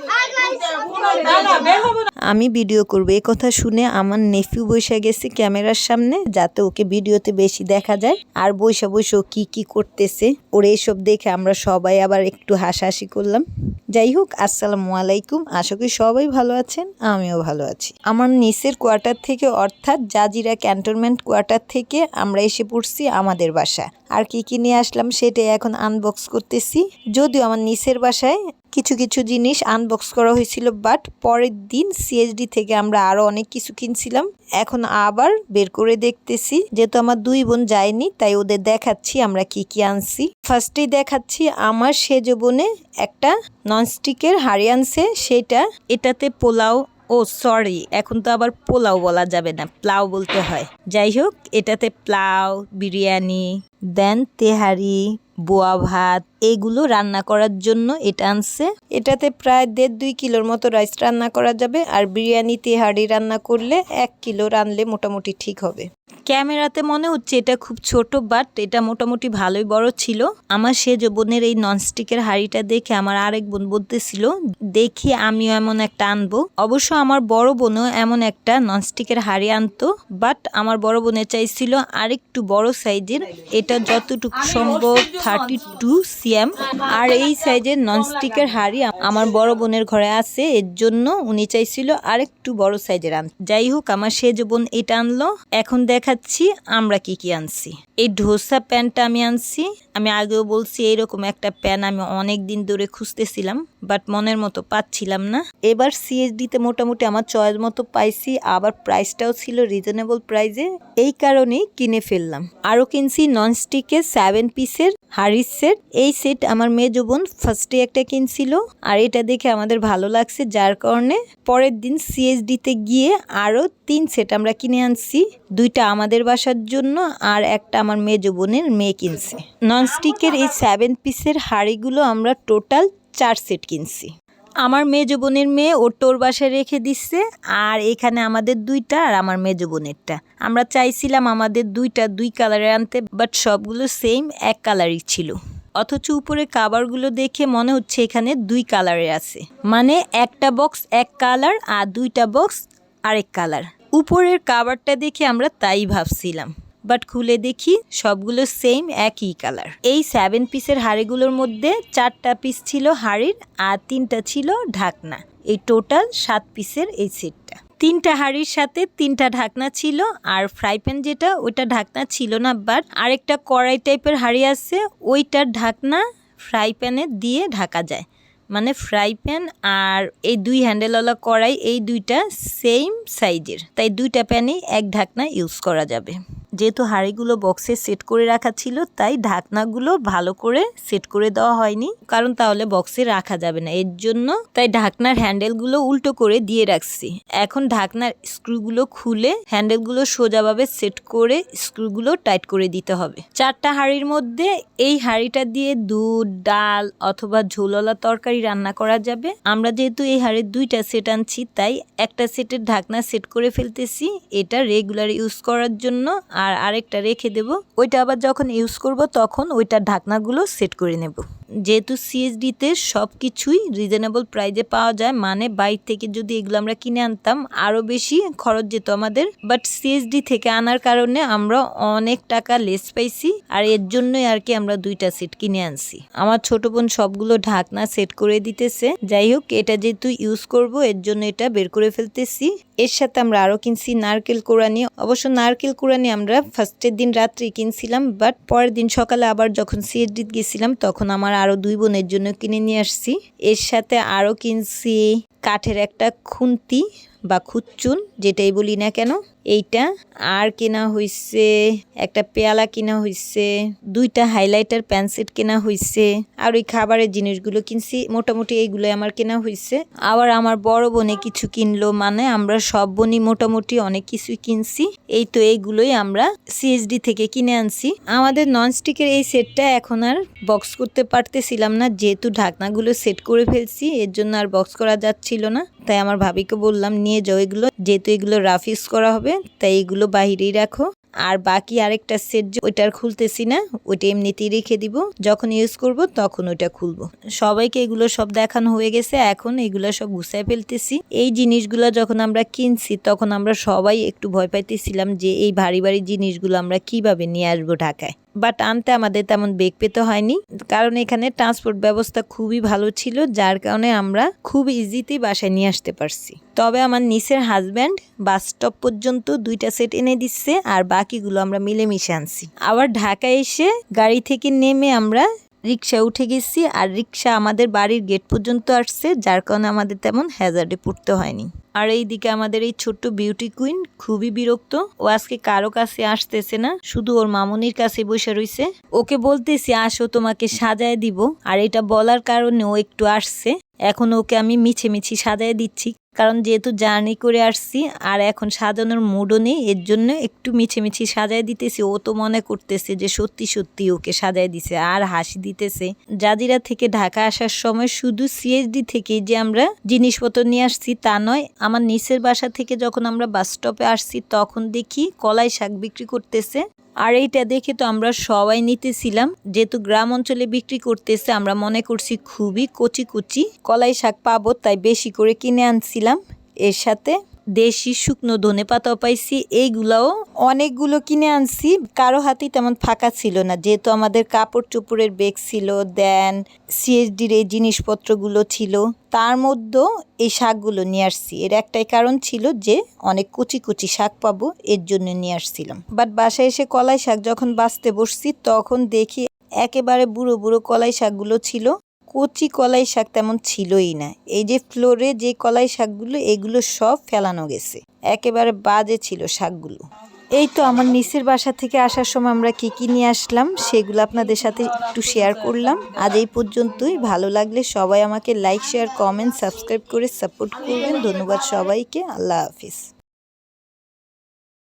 二哥你辛苦了来了没喝 আমি ভিডিও করব। এই কথা শুনে আমার নেফিউ বসে গেছে ক্যামেরার সামনে, যাতে ওকে ভিডিওতে বেশি দেখা যায়। আর বসে ও কি কি করতেছে, ওর এইসব দেখে আমরা সবাই আবার একটু হাসাহাসি করলাম। যাই হোক, আসসালামু আলাইকুম। আশা করি সবাই ভালো আছেন, আমিও ভালো আছি। আমার নিচের কোয়ার্টার থেকে, অর্থাৎ জাজিরা ক্যান্টনমেন্ট কোয়ার্টার থেকে আমরা এসে পড়ছি আমাদের বাসা আর কি কি নিয়ে আসলাম সেটাই এখন আনবক্স করতেছি। যদিও আমার নিচের বাসায় কিছু কিছু জিনিস আনবক্স করা হয়েছিল বাট পরের দিন সিএসডি থেকে আমরা আরও অনেক কিছু কিনছিলাম। এখন আবার বের করে দেখতেছি, যেহেতু আমার দুই বোন যায়নি, তাই ওদের দেখাচ্ছি আমরা কি কি আনছি। ফার্স্টেই দেখাচ্ছি আমার সেজ বোনে একটা ননস্টিকের হাড়ি আনছে, সেটা এটাতে পোলাও, ও সরি এখন তো আবার পোলাও বলা যাবে না, প্লাও বলতে হয়। যাই হোক, এটাতে প্লাও, বিরিয়ানি দেন তেহারি বোয়া ভাত এগুলো রান্না করার জন্য এটা আনছে। এটাতে প্রায় দেড় দুই কিলোর মতো রাইস রান্না করা যাবে আর বিরিয়ানি তেহারি রান্না করলে এক কিলো রানলে মোটামুটি ঠিক হবে। ক্যামেরাতে মনে হচ্ছে এটা খুব ছোট বাট এটা মোটামুটি ভালোই বড় ছিল। আমার সে বোনের এই ননস্টিকের হাঁড়িটা দেখে আমার আরেক বোন বলতেছিল দেখি আমিও এমন একটা আনব। অবশ্য আমার বড় বোনও এমন একটা ননস্টিকের হাঁড়ি আনতো বাট আমার বড় বোনে চাইছিল আরেকটু বড় সাইজের। এটা যতটুকু সম্ভব থার্টি টু সিএম আর এই সাইজের ননস্টিকের হাড়ি আমার বড় বোনের ঘরে আছে, এর জন্য উনি চাইছিল আরেকটু বড় সাইজের আন যাই হোক, আমার সেজ বোন এটা আনলো। এখন দেখাচ্ছি আমরা কি কি আনছি। এই ঢোসা প্যানটা আমি আনছি। আমি আগেও বলছি এইরকম একটা প্যান আমি অনেক দিন ধরে খুঁজতেছিলাম, বাট মনের মতো পাচ্ছিলাম না। এবার সিএসডিতে মোটামুটি আমার চয়েস মতো পাইছি, আবার প্রাইসটাও ছিল রিজনেবল প্রাইসে এই কারণেই কিনে ফেললাম। আরও কিনছি ননস্টিকের সেভেন পিসের হারিস সেট। এই সেট আমার মেয়ে বোন ফার্স্টে একটা কিনছিল, আর এটা দেখে আমাদের ভালো লাগছে, যার কারণে পরের দিন সিএসডিতে গিয়ে আরও তিন সেট আমরা কিনে আনছি, দুইটা আমাদের বাসার জন্য আর একটা আমার মেয়ে বোনের মেয়ে কিনছে। ননস্টিকের এই সেভেন পিসের হাড়িগুলো আমরা টোটাল চার সেট কিনছি। আমার মেজ বোনের মেয়ে ওর তোর বাসায় রেখে দিচ্ছে, আর এখানে আমাদের দুইটা আর আমার মেজ বোনেরটা। আমরা চাইছিলাম আমাদের দুইটা দুই কালারের আনতে বাট সবগুলো সেম এক কালারই ছিল। অথচ উপরে কাভারগুলো দেখে মনে হচ্ছে এখানে দুই কালারের আছে। মানে একটা বক্স এক কালার আর দুইটা বক্স আরেক কালার উপরের কাভারটা দেখে আমরা তাই ভাবছিলাম। বাট খুলে দেখি সবগুলো সেম একই কালার এই সেভেন পিসের হাড়িগুলোর মধ্যে চারটা পিস ছিল হাড়ির আর তিনটা ছিল ঢাকনা। এই টোটাল সাত পিসের এই সেটটা। তিনটা হাড়ির সাথে তিনটা ঢাকনা ছিল আর ফ্রাই প্যান যেটা, ওইটা ঢাকনা ছিল না বাট আরেকটা কড়াই টাইপের হাড়ি আছে ওইটার ঢাকনা ফ্রাই প্যানে দিয়ে ঢাকা যায়। মানে ফ্রাই প্যান আর এই দুই হ্যান্ডেলওয়ালা কড়াই, এই দুইটা সেম সাইজের তাই দুইটা প্যানেই এক ঢাকনা ইউজ করা যাবে। যেহেতু হাঁড়িগুলো বক্সে সেট করে রাখা ছিল, তাই ঢাকনাগুলো ভালো করে সেট করে দেওয়া হয়নি। কারণ তাহলে বক্সে রাখা যাবে না। এর জন্য তাই ঢাকনার হ্যান্ডেলগুলো উল্টো করে দিয়ে রাখছি। এখন ঢাকনার স্ক্রুগুলো খুলে হ্যান্ডেলগুলো সোজাভাবে সেট করে স্ক্রুগুলো টাইট করে দিতে হবে। চারটা হাঁড়ির মধ্যে এই হাঁড়িটা দিয়ে দুধ, ডাল অথবা ঝোলওয়ালা তরকারি রান্না করা যাবে। আমরা যেহেতু এই হাঁড়ির দুইটা সেট আনছি, তাই একটা সেটের ঢাকনা সেট করে ফেলতেছি। এটা রেগুলার ইউজ করার জন্য আর আরেকটা রেখে দেব। ওইটা আবার যখন ইউজ করব, তখন ওইটার ঢাকনাগুলো সেট করে নেব। যেহেতু সিএসডিতে সব কিছুই রিজনেবল প্রাইজে পাওয়া যায় মানে বাইর থেকে যদি এগুলো আমরা কিনে আনতাম আরও বেশি খরচ যেত আমাদের। বাট সিএসডি থেকে আনার কারণে আমরা অনেক টাকা লেস পাইছি, আর এর জন্যই আর কি আমরা দুইটা সেট কিনে আনছি। আমার ছোট বোন সবগুলো ঢাকনা সেট করে দিতেছে। যাই হোক, এটা যেহেতু ইউজ করব, এর জন্য এটা বের করে ফেলতেছি। এর সাথে আমরা আরও কিনছি নারকেল কোরআনি অবশ্য নারকেল কোরআনি আমরা ফার্স্টের দিন রাত্রি কিনছিলাম, বাট পরের দিন সকালে আবার যখন সিএডিত গেছিলাম, তখন আমার আরও দুই বোনের জন্য কিনে নিয়ে আসছি। এর সাথে আরও কিনছি কাঠের একটা খুন্তি বা খুচ্চুন যেটাই বলি না কেন, এইটা আর কেনা হইছে, একটা পেয়ালা কেনা হইছে, দুইটা হাইলাইটার প্যান্সেট কেনা হইছে, আর ওই খাবারের জিনিসগুলো কিনছি, মোটামুটি এইগুলো আমার কেনা হইছে। আবার আমার বড় বোনে কিছু কিনলো মানে আমরা সব বোনই মোটামুটি অনেক কিছুই কিনছি, এই তো এইগুলোই আমরা সিএসডি থেকে কিনে আনছি। আমাদের ননস্টিকের এই সেটটা এখন আর বক্স করতে পারতেছিলাম না, যেহেতু ঢাকনাগুলো সেট করে ফেলছি, এর জন্য আর বক্স করা যাচ্ছিল না, তাই আমার ভাবিকে বললাম, নিয়ে যাও, এগুলো যেহেতু এগুলো রাফ ইউজ করা হবে, তাই এগুলো বাহিরেই রাখো। আর বাকি আরেকটা সেট ওইটার খুলতেছি না, ওইটা এমনিতেই রেখে দিব। যখন ইউজ করব তখন ওইটা খুলবো। সবাইকে এগুলো সব দেখানো হয়ে গেছে, এখন এগুলো সব গুছায় ফেলতেছি। এই জিনিসগুলো যখন আমরা কিনছি, তখন আমরা সবাই একটু ভয় পাইতেছিলাম যে এই ভারী ভারী জিনিসগুলো আমরা কীভাবে নিয়ে আসব ঢাকায়। বাট আনতে আমাদের তেমন বেগ পেতে হয়নি। কারণ এখানে ট্রান্সপোর্ট ব্যবস্থা খুবই ভালো ছিল, যার কারণে আমরা খুব ইজিতেই বাসায় নিয়ে আসতে পারছি। তবে আমার নিচের হাজব্যান্ড বাস স্টপ পর্যন্ত দুইটা সেট এনে দিচ্ছে আর বাকিগুলো আমরা মিলেমিশে আনছি। আবার ঢাকায় এসে গাড়ি থেকে নেমে আমরা রিক্সা উঠে গেছি আর রিক্সা আমাদের বাড়ির গেট পর্যন্ত আসছে, যার কারণে আমাদের তেমন হ্যাজার্ডে পড়তে হয়নি। আর এইদিকে আমাদের এই ছোট্ট বিউটি কুইন খুবই বিরক্ত। ও আজকে কারও কাছে আসতেছে না, শুধু ওর মামনির কাছে বসে রইছে। ওকে বলতেছি, আসো, তোমাকে সাজায় দিব। আর এটা বলার কারণে ও একটু আসছে। এখন ওকে আমি মিছে মিছি সাজায় দিচ্ছি। কারণ যেহেতু জার্নি করে আসছি, আর এখন সাজানোর মুডও নেই, এর জন্য একটু মিছে মিছি সাজায় দিতেছি। ও তো মনে করতেছে যে সত্যি সত্যি ওকে সাজায় দিছে, আর হাসি দিতেছে। জাজিরা থেকে ঢাকা আসার সময় শুধু সিএসডি থেকেই যে আমরা জিনিসপত্র নিয়ে আসছি তা নয়, আমার নিচের বাসা থেকে যখন আমরা বাস স্টপে আসছি, তখন দেখি কলাই শাক বিক্রি করতেছে। আর এইটা দেখে তো আমরা সবাই নিতেছিলাম। যেহেতু গ্রাম অঞ্চলে বিক্রি করতেছে, আমরা মনে করছি খুবই কচি কচি কলাই শাক পাবো, তাই বেশি করে কিনে আনছিলাম। এর সাথে দেশি শুকনো ধনে পাতাও পাইছি, এইগুলাও অনেকগুলো কিনে আনছি। কারও হাতেই তেমন ফাঁকা ছিল না, যেহেতু আমাদের কাপড় চোপড়ের বেগ ছিল, দেন সিএসডির এই জিনিসপত্রগুলো ছিল। তার মধ্যেও এই শাকগুলো নিয়ে আসছি। এর একটাই কারণ ছিল যে অনেক কুচি কুচি শাক পাবো, এর জন্য নিয়ে আসছিলাম। বাট বাসায় এসে কলাই শাক যখন বাঁচতে বসছি, তখন দেখি একেবারে বুড়ো বুড়ো কলাই শাকগুলো ছিল। কচি কলাই শাক তেমন ছিলই না। এই যে ফ্লোরে যে কলাই শাকগুলো, এগুলো সব ফেলানো গেছে। একেবারে বাজে ছিল শাকগুলো। এই তো আমার নিচের বাসা থেকে আসার সময় আমরা কি কি নিয়ে আসলাম, সেগুলো আপনাদের সাথে একটু শেয়ার করলাম। আজ এই পর্যন্তই। ভালো লাগলে সবাই আমাকে লাইক শেয়ার কমেন্ট সাবস্ক্রাইব করে সাপোর্ট করবেন। ধন্যবাদ সবাইকে। আল্লাহ হাফিজ।